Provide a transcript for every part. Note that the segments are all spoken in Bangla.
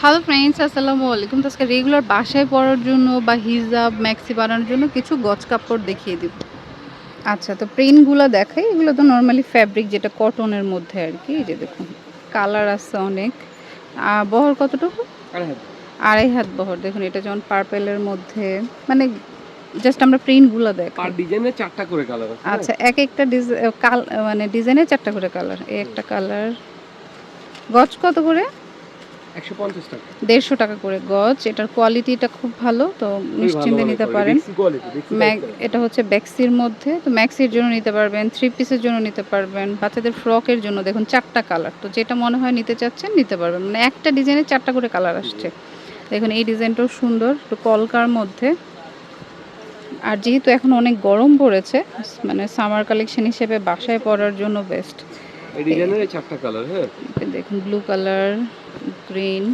হ্যালো ফ্রেন্ডস আসসালামু আলাইকুম। তো আজকে রেগুলার বাসায় পরার জন্য বা হিজাব ম্যাক্সি বানানোর জন্য কিছু গজ কাপড় দেখিয়ে দিব। আচ্ছা তো প্রিন্টগুলো দেখাই। এগুলো তো নর্মালি ফ্যাব্রিক যেটা কটনের মধ্যে আর কি এই যে দেখুন কালার আছে অনেক। আর বহর কতটুকু? আড়াই হাত। বহর। দেখুন এটা যেমন পার্পেলের মধ্যে মানে জাস্ট আমরা প্রিন্টগুলো দেখ আর ডিজাইনে চারটা করে কালার আছে আচ্ছা এক একটা ডিজাইন মানে ডিজাইনে চারটা করে কালার এই একটা কালার গজ কত করে? দেড়শো টাকা করে গজ। এটার কোয়ালিটিটা খুব ভালো তো নিশ্চিন্তে নিতে পারেন। এটা হচ্ছে ব্যাক্সির মধ্যে। তো ম্যাক্সির জন্য নিতে পারবেন থ্রি পিসের জন্য নিতে পারবেন বাচ্চাদের ফ্রকের জন্য। দেখুন চারটা কালার। তো যেটা মনে হয় নিতে চাচ্ছেন নিতে পারবেন। মানে একটা ডিজাইনে চারটা করে কালার আসছে। দেখুন এই ডিজাইনটাও সুন্দর। একটু কলকার মধ্যে। আর যেহেতু এখন অনেক গরম পড়েছে মানে সামার কালেকশন হিসেবে বাসায় পরার জন্য বেস্ট। এই ডিজাইনের চারটা কালার হ্যাঁ। দেখুন ব্লু কালার। গ্রিন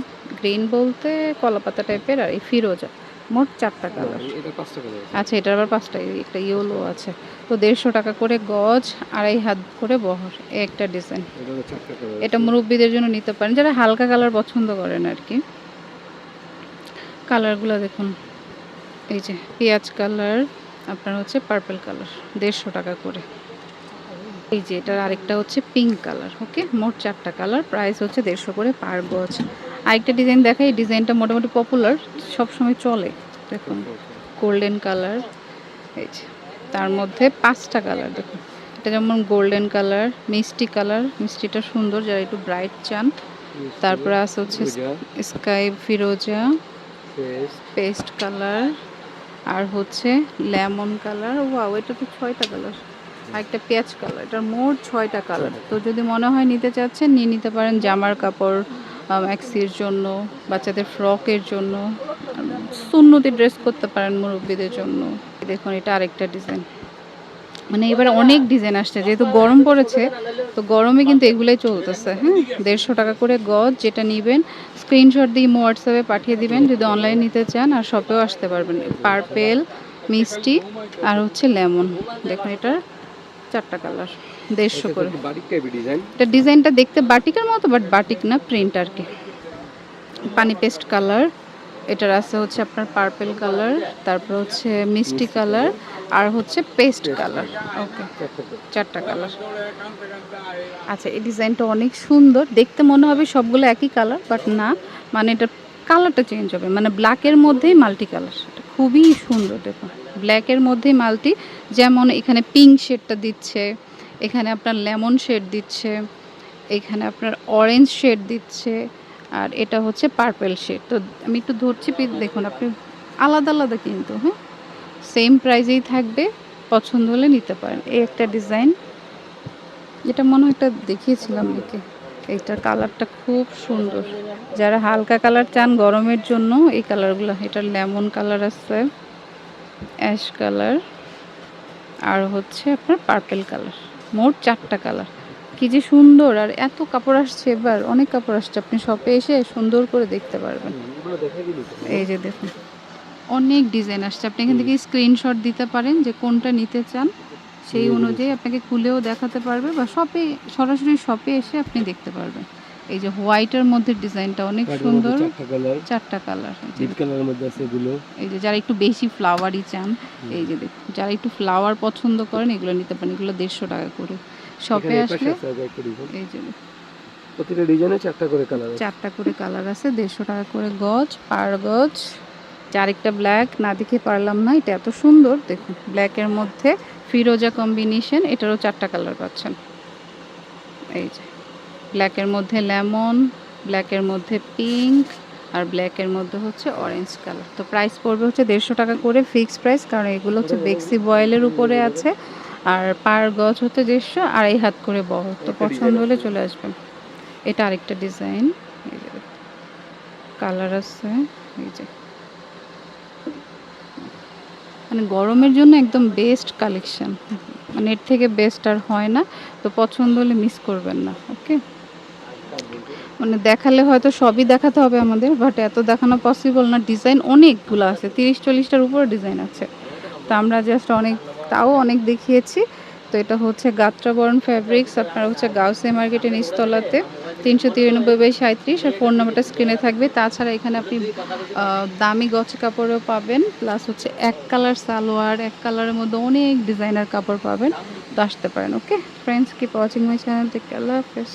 গ্রিন বলতে কলাপাতা টাইপের আর এই ফিরোজা মোট চারটা কালার আচ্ছা এটার আবার পাঁচটা একটা ইয়েলো আছে। তো দেড়শো টাকা করে গজ আড়াই হাত করে বহর এই একটা ডিজাইন এটা মুরব্বীদের জন্য নিতে পারেন। যারা হালকা কালার পছন্দ করেন আর কি। কালারগুলো দেখুন। এই যে পেঁয়াজ কালার আপনার হচ্ছে পার্পল কালার দেড়শো টাকা করে। এই যে এটার আরেকটা হচ্ছে পিঙ্ক কালার ওকে মোট চারটা কালার প্রাইস হচ্ছে দেড়শো করে পার গজ আরেকটা ডিজাইন দেখা এই ডিজাইনটা মোটামুটি পপুলার সবসময় চলে। দেখুন গোল্ডেন কালার এই যে তার মধ্যে পাঁচটা কালার দেখুন। এটা যেমন গোল্ডেন কালার মিষ্টি কালার মিষ্টিটা সুন্দর যারা একটু ব্রাইট চান। তারপরে আছে হচ্ছে স্কাই ফিরোজা পেস্ট কালার আর হচ্ছে লেমন কালার ওয়াও এটা তো ছয়টা কালার আর একটা পেঁয়াজ কালার এটার মোট ছয়টা কালার। তো যদি মনে হয় নিতে চাচ্ছেন নিয়ে নিতে পারেন জামার কাপড় ম্যাক্সির জন্য বাচ্চাদের ফ্রকের জন্য সুন্নতি ড্রেস করতে পারেন মুরব্বীদের জন্য। দেখুন এটা আরেকটা ডিজাইন। মানে এবারে অনেক ডিজাইন আসছে যেহেতু গরম পড়েছে তো গরমে কিন্তু এগুলোই চলতেছে হ্যাঁ? দেড়শো টাকা করে গজ যেটা নেবেন স্ক্রিনশট দিয়ে ইমো হোয়াটসঅ্যাপে পাঠিয়ে দিবেন যদি অনলাইন নিতে চান আর শপেও আসতে পারবেন। পার্পেল মিষ্টি আর হচ্ছে লেমন। দেখুন এটার চারটা কালার দেড়শো করে। এটা ডিজাইনটা দেখতে বাটিকের মতো বাট বাটিক না প্রিন্ট আর কি। পানি পেস্ট কালার এটার আছে হচ্ছে আপনার পার্পেল কালার তারপর হচ্ছে মিষ্টি কালার আর হচ্ছে পেস্ট কালার ওকে চারটা কালার আচ্ছা এই ডিজাইনটা অনেক সুন্দর। দেখতে মনে হবে সবগুলো একই কালার বাট না মানে এটা কালারটা চেঞ্জ হবে। মানে ব্ল্যাকের মধ্যেই মাল্টি কালার এটা খুবই সুন্দর, দেখুন। ব্ল্যাকের মধ্যে মালটি, যেমন এখানে পিঙ্ক শেডটা দিচ্ছে, এখানে আপনার লেমন শেড দিচ্ছে, এখানে আপনার অরেঞ্জ শেড দিচ্ছে, আর এটা হচ্ছে পার্পেল শেড তো আমি একটু ধরছি দেখুন, আপনি আলাদা আলাদা কিন্তু হ্যাঁ? সেম প্রাইজেই থাকবে, পছন্দ হলে নিতে পারেন। এই একটা ডিজাইন যেটা মনে হয় একটা দেখিয়েছিলাম নাকি, এইটার কালারটা খুব সুন্দর। যারা হালকা কালার চান গরমের জন্য এই কালারগুলো এটার লেমন কালার আছে অ্যাশ কালার আর হচ্ছে আপনার পার্পেল কালার মোট চারটা কালার। কি যে সুন্দর আর এত কাপড় আসছে এবার অনেক কাপড় আসছে আপনি শপে এসে সুন্দর করে দেখতে পারবেন। এই যে দেখুন অনেক ডিজাইন আসছে আপনি এখান থেকে স্ক্রিনশট দিতে পারেন যে কোনটা নিতে চান সেই অনুযায়ী আপনাকে খুলেও দেখাতে পারবে বা শপে সরাসরি শপে এসে আপনি দেখতে পারবেন। এই যে হোয়াইটের মধ্যে ডিজাইনটা অনেক সুন্দর। চারটা কালার ডিপ কালারের মধ্যে আছে এগুলো। এই যে যারা একটু বেশি ফ্লাওয়ারই চান এই যে দেখুন যারা একটু ফ্লাওয়ার পছন্দ করেন এগুলো নিতে পারেন এগুলো দেড়শো টাকা করে। শপে আসলে এই যে প্রতিটা ডিজাইনে চারটা করে কালার আছে। চারটা করে কালার আছে দেড়শো টাকা করে গজ পার গজ। চারেকটা ব্ল্যাক না দেখে পারলাম না এটা এত সুন্দর দেখুন ব্ল্যাকের মধ্যে ফিরোজা কম্বিনেশন এটারও চারটা কালার পাচ্ছেন। এই যে। ব্ল্যাকের মধ্যে লেমন ব্ল্যাকের মধ্যে পিঙ্ক আর ব্ল্যাকের মধ্যে হচ্ছে অরেঞ্জ কালার। তো প্রাইস পড়বে হচ্ছে দেড়শো টাকা করে ফিক্সড প্রাইস কারণ এগুলো হচ্ছে বেক্সি বয়েলের উপরে আছে আর পার গজ হচ্ছে দেড়শো আড়াই হাত করে বড় তো পছন্দ হলে চলে আসবেন এটা আরেকটা ডিজাইন কালার আছে এই যে। মানে গরমের জন্য একদম বেস্ট কালেকশন মানে এর থেকে বেস্ট আর হয় না। তো পছন্দ হলে মিস করবেন না। মানে দেখালে হয়তো সবই দেখাতে হবে আমাদের বাট এত দেখানো পসিবল না। ডিজাইন অনেকগুলো আছে, তিরিশ চল্লিশটার উপরে ডিজাইন আছে। তো আমরা জাস্ট অনেক, তাও অনেক দেখিয়েছি। তো এটা হচ্ছে গাত্রাবরণ ফ্যাব্রিক্স আপনার হচ্ছে গাউসে মার্কেটের নিচতলাতে, তিনশো তিরানব্বই বাই সাঁত্রিশ আর ফোন নাম্বারটা স্ক্রিনে থাকবে। তাছাড়া এখানে আপনি দামি গছ কাপড়ও পাবেন প্লাস হচ্ছে এক কালার সালোয়ার, এক কালারের মধ্যে অনেক ডিজাইনার কাপড় পাবেন। তো আসতে পারেন okay friends keep watching my channel take আল্লাহ হাফেজ